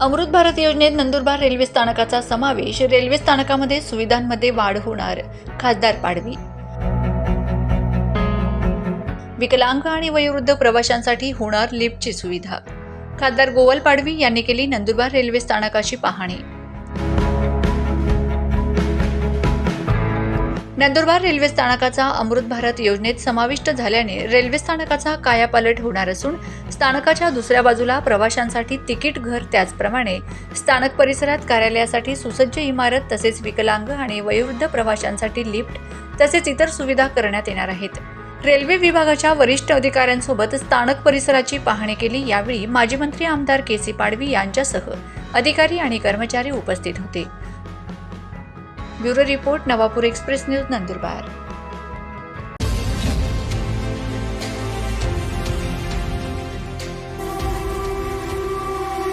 अमृत भारत योजनेत नंदुरबार रेल्वे स्थानकाचा समावेश रेल्वे स्थानकामध्ये सुविधांमध्ये वाढ होणार खासदार पाडवी. विकलांग आणि वयोवृद्ध प्रवाशांसाठी होणार लिफ्टची सुविधा. खासदार गोवल पाडवी यांनी केली नंदुरबार रेल्वे स्थानकाची पाहणी. नंदुरबार रेल्वे स्थानकाचा अमृत भारत योजनेत समाविष्ट झाल्याने रेल्वे स्थानकाचा कायापालट होणार असून स्थानकाच्या दुसऱ्या बाजूला प्रवाशांसाठी तिकीट घर त्याचप्रमाणे स्थानक परिसरात कार्यालयासाठी सुसज्ज इमारत तसेच विकलांग आणि वयोवृद्ध प्रवाशांसाठी लिफ्ट तसेच इतर सुविधा करण्यात येणार आहेत. रेल्वे विभागाच्या वरिष्ठ अधिकाऱ्यांसोबत स्थानक परिसराची पाहणी केली यावेळी माजी मंत्री आमदार के सी पाडवी यांच्यासह अधिकारी आणि कर्मचारी उपस्थित होते. Bureau report Navapur express news Nandurbar.